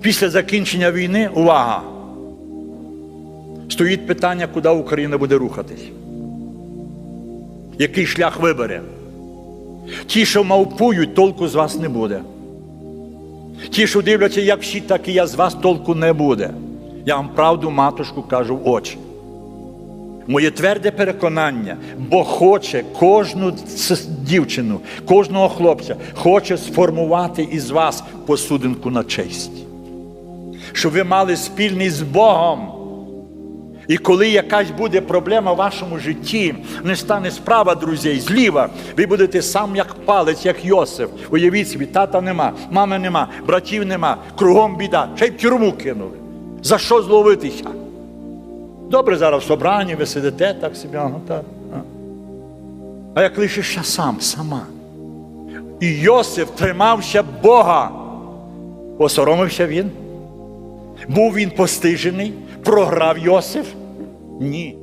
Після закінчення війни, увага! Стоїть питання, куди Україна буде рухатись. Який шлях вибере? Ті, що мавпують, толку з вас не буде. Ті, що дивляться, як всі, так і я з вас толку не буде. Я вам правду, матушку, кажу в очі. Моє тверде переконання, бо хоче кожну дівчину, кожного хлопця, хоче сформувати із вас посудинку на честь. Щоб ви мали спільний з Богом. І коли якась буде проблема в вашому житті, не стане справа, друзі, зліва, ви будете сам як палець, як Йосиф. Уявіть собі, тата нема, мами нема, братів нема, кругом біда, ще й в тюрму кинули. За що зловитися? Добре, зараз в собранні ви сидите так собі, ага, так. а. А як лишишся сам, сама. І Йосиф тримався Бога. Осоромився він? Був він постижений? Програв Йосиф? Ні.